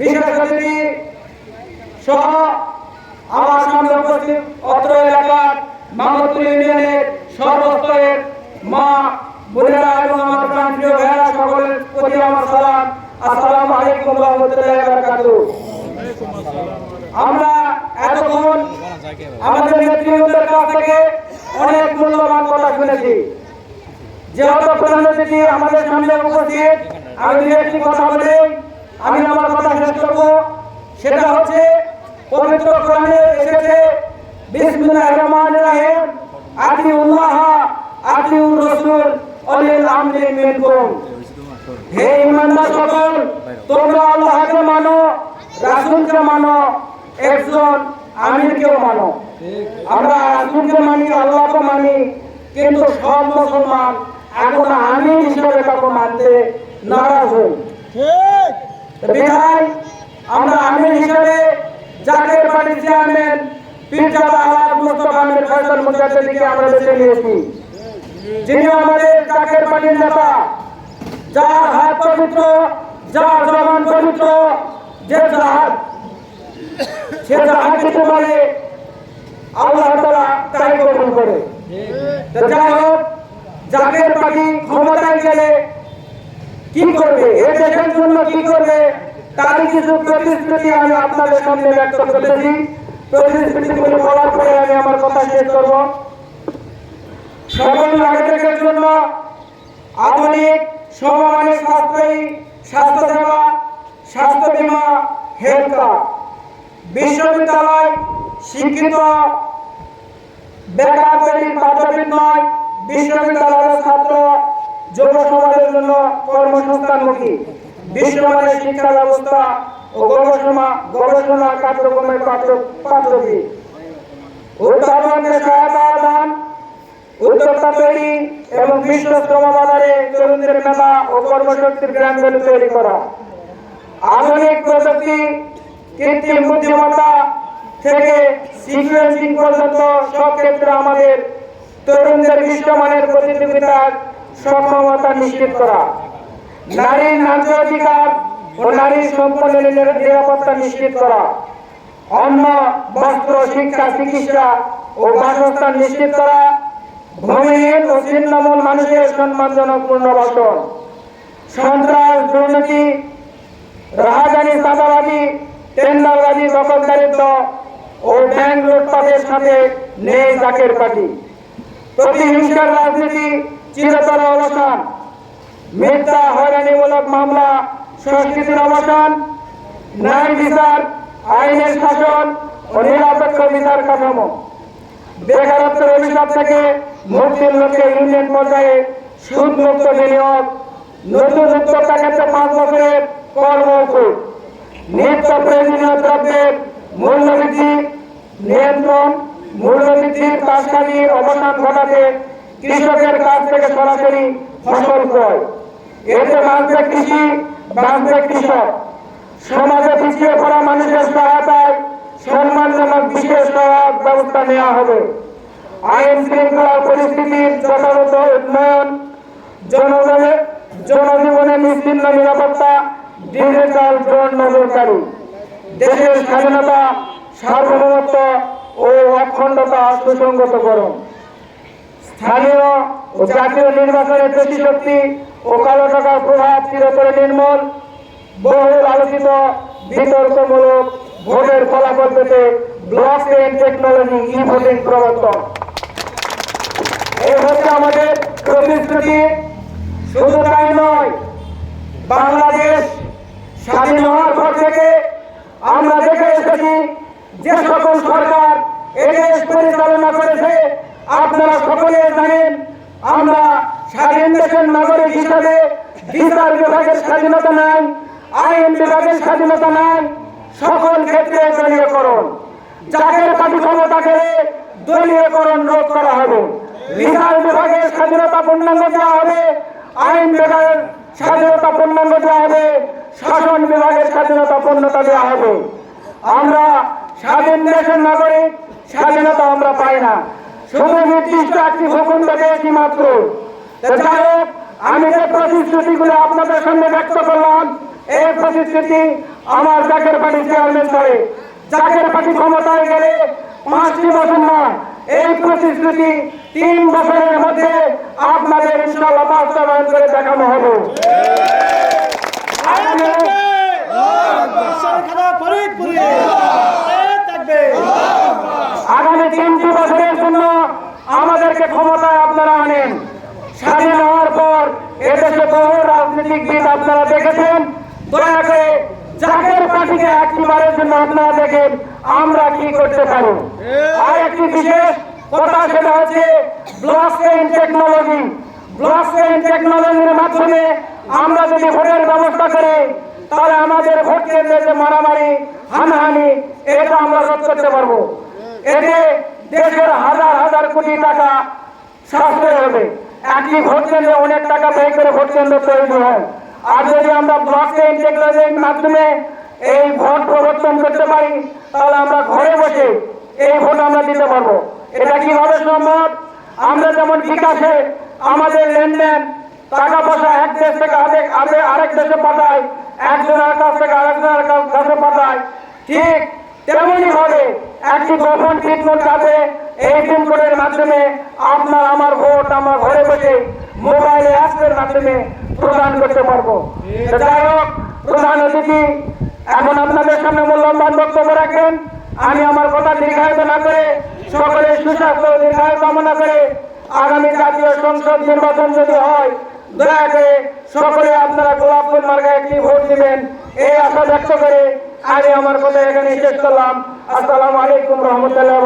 বিশেষ অতিথি সহ আমার সামনে উপস্থিত অত্র এলাকার মামতুল ইউনিয়নের সর্বস্তরের মা বোনেরা এবং আমার প্রান্তীয় ভাইয়েরা সকলের প্রতি আমার সালাম। আসসালামু আমরা এতক্ষণ আমাদের নেতৃবৃন্দের কাছ থেকে অনেক মূল্যবান কথা শুনেছি। যেহেতু প্রধান অতিথি আমাদের সামনে উপস্থিত, আমি একটি কথা বলে, আমি আমার কথা সেটা হচ্ছে পবিত্র কোরআনে এসেছে বিসমিল্লাহির রহমানির রহিম আতিউল্লাহ আতিউর রাসূল অলিল আমরি মিনকুম। হে ইমানদার সকল তোমরা আল্লাহকে মানো রাসূলকে মানো একজন আমিরকেও মানো। আমরা রাসূলকে মানি আল্লাহকে মানি কিন্তু সব মুসলমান এখন আমির হিসেবে তাকে মানতে নারাজ হই। বিধায় আমরা আমির হিসেবে জাকের পার্টির চেয়ারম্যান পীরজাদা আলাদ মুস্তফা আমির ফয়সাল মুজাদ্দিদকে আমরা বেছে নিয়েছি। যিনি আমাদের জাকের পার্টির নেতা, যার হাত পবিত্র, যার জবান পবিত্র, যে জাহাজ, সে জাহাজ দিতে পারে আল্লাহ তালা তাই গ্রহণ করে। যাই হোক জাকের পার্টি ক্ষমতায় গেলে কি করবে? এ দেশের জন্য কি করবে? তারই কিছু প্রতিশ্রুতি আমি আপনাদের সামনে ব্যক্ত করতেছি। প্রতিশ্রুতিগুলি বলার পরে আমি আমার কথা শেষ করব। সকল নাগরিকের জন্য আধুনিক, সমমানের স্বাস্থ্যই স্বাস্থ্য সেবা স্বাস্থ্য বীমা হেলথ কার্ড বিশ্ববিদ্যালয় শিক্ষিত, বেকার তৈরির পাঠ্যবিদ নয়, বিশ্ববিদ্যালয়ের ছাত্র, যুব সমাজের জন্য কর্মসংস্থানমুখী। বিশ্বমানের শিক্ষা ব্যবস্থা ও গবেষণা গবেষণা কার্যক্রমের পাত্র উৎপাদনকে সহায়তা দান উদ্যোক্তা তৈরি এবং বিশ্ব শ্রম বাজারে তরুণদের মেলা ও কর্মশক্তির ব্র্যান্ডগুলি তৈরি করা। আধুনিক প্রযুক্তি, কৃত্রিম বুদ্ধিমত্তা থেকে সিকুয়েন্সিং পর্যন্ত সব ক্ষেত্রে আমাদের তরুণদের বিশ্বমানের প্রতিযোগিতার সক্ষমতা নিশ্চিত করা। নারীর ন্যায্য অধিকার ও নারীর সম্পন্ন নিরাপত্তা নিশ্চিত করা। অন্ন, বস্ত্র, শিক্ষা, চিকিৎসা ও বাসস্থান নিশ্চিত করা। ভূমিহীন ও ছিন্নমূল মানুষের সম্মানজনক পুনর্বাসন। সন্ত্রাস, দুর্নীতি, রাহাজানি, চাঁদাবাজি, টেন্ডারবাজি, দখলদারিত্ব ও ব্যাংক লুটপাটের সাথে নেই জাকের পার্টি প্রতিহিংসার রাজনীতি চিরতর অবসান। মিথ্যা হয়রানিমূলক মামলা সংস্কৃতির অবসান ন্যায় বিচার, আইনের শাসন ও নিরপেক্ষ বিচার কাঠামো। বেকারত্বের অভিশাপ থেকে মুক্তির লক্ষ্যে ইউনিয়ন পর্যায়ে সুদ মুক্ত বিনিয়োগ, নতুন উদ্যোক্তা ক্ষেত্রে পাঁচ বছরের কর্মকুট নিত্য প্রয়োজনীয় দ্রব্যের মূল্যবৃদ্ধি নিয়ন্ত্রণ মূল্যবৃদ্ধির কাজকালীর অবসান ঘটাতে কৃষকের কাছ থেকে সরাসরি ফসল ক্রয়। এতে বাঁচবে কৃষি, বাঁচবে কৃষক। সমাজে পিছিয়ে পড়া মানুষের সহায়তায় সম্মানজনক বিশেষ সহায়ক ব্যবস্থা নেওয়া হবে। আইন শৃঙ্খলার পরিস্থিতির যথাযথ উন্নয়ন জনগণের জনজীবনে নিশ্চিন্ন নিরাপত্তা ডিজিটাল ড্রোন নজরকারী। দেশের স্বাধীনতা, সার্বভৌমত্ব ও অখণ্ডতা সুসংগত করুন। স্থানীয় ও জাতীয় নির্বাচনের প্রতিশক্তি ও কালো টাকার প্রভাব চিরতরে নির্মূল। বহুল আলোচিত বিতর্কমূলক ভোটের ফলাফল পেতে block chain technology e voting প্রবর্তন। এই হচ্ছে আমাদের প্রতিশ্রুতি। শুধু তাই নয়, বাংলাদেশ স্বাধীন হওয়ার পর থেকে আমরা দেখে এসেছি যে সকল সরকার এদেশ পরিচালনা করেছে আপনারা সকলে জানেন, আমরা স্বাধীন দেশের নাগরিক হিসাবে বিচার বিভাগের স্বাধীনতা নাই, আইন বিভাগের স্বাধীনতা নাই, সকল ক্ষেত্রে দলীয়করণ। জাকের পার্টি ক্ষমতা গেলে দলীয়করণ রোধ করা হবে। বিচার বিভাগের স্বাধীনতা পূর্ণাঙ্গ দেওয়া হবে, আইন বিভাগের স্বাধীনতা পূর্ণাঙ্গ দেওয়া হবে, শাসন বিভাগের স্বাধীনতা পূর্ণতা দেওয়া হবে। আমরা স্বাধীন দেশের নাগরিক, স্বাধীনতা আমরা পাই না। শুধু নির্দিষ্ট একটি ভূখণ্ড পেয়েছি মাত্র। আমি যে প্রতিশ্রুতিগুলো আপনাদের সামনে ব্যক্ত করলাম এই প্রতিশ্রুতি আমার জাকের পার্টি চেয়ারম্যান করে। জাকের পার্টি ক্ষমতায় গেলে পাঁচটি বছর না এই প্রতিশ্রুতি তিন বছরের মধ্যে আপনাদের ইনশাল্লাহ বাস্তবায়ন করে দেখানো হবে। আগামী- আগামী তিনটি বছরের জন্য আমাদেরকে ক্ষমতায় আপনারা আনেন। স্বাধীন হওয়ার পর এদেশে বহু রাজনীতিকবিদ আপনারা দেখেছেন। দয়া করে জাকের পার্টিকে একটিবারের জন্য আপনারা দেখেন, আমরা কি করতে পারি। আর একটি বিশেষ কথা সেটা হচ্ছে block chain technology block chain টেকনোলজির মাধ্যমে আমরা যদি ভোটের ব্যবস্থা করি, তাহলে আমাদের ভোট কেন্দ্রে যে মারামারি, হানাহানি, এটা আমরা রোধ করতে পারব। এতে দেশের হাজার হাজার কোটি টাকা সাশ্রয় হবে। একটি ভোট কেন্দ্রে অনেক টাকা ব্যয় করে ভোট কেন্দ্র তৈরি হয়। আর যদি আমরা ব্লক টেকনোলজির মাধ্যমে এই ভোট প্রবর্তন করতে পারি, তাহলে আমরা ঘরে বসে এই ভোট আমরা দিতে পারব। এটা কীভাবে সম্ভব? আমরা যেমন বিকাশে আমাদের লেনদেন টাকা পয়সা এক দেশ থেকে আরেক আরে- আরেক দেশে পাঠায়, একজনের কাছ থেকে আরেকজনের কাছ- পাঠায়, ঠিক তেমনি ভাবে একটি গোপন ট্রিটমেন্ট কাজে এই পিনকোডের মাধ্যমে আপনার আমার ভোট আমার ঘরে বসে মোবাইলে অ্যাপের মাধ্যমে প্রদান করতে পারব। যাই হোক, প্রধান অতিথি, এখন আপনাদের সামনে মূল্যবান বক্তব্য রাখবেন। আমি আমার কথা দীর্ঘায়িত না করে সকলের সুস্বাস্থ্য দীর্ঘায়ু কামনা করে আগামী জাতীয় সংসদ নির্বাচন যদি হয়, দয়া করে সকলে আপনারা গোলাপ ফুল মার্গায় একটি ভোট দিবেন। এই আশা ব্যক্ত করে আমি আমার কথা এখানে শেষ করলাম। আসসালামু আলাইকুম রহমতুল্লাহ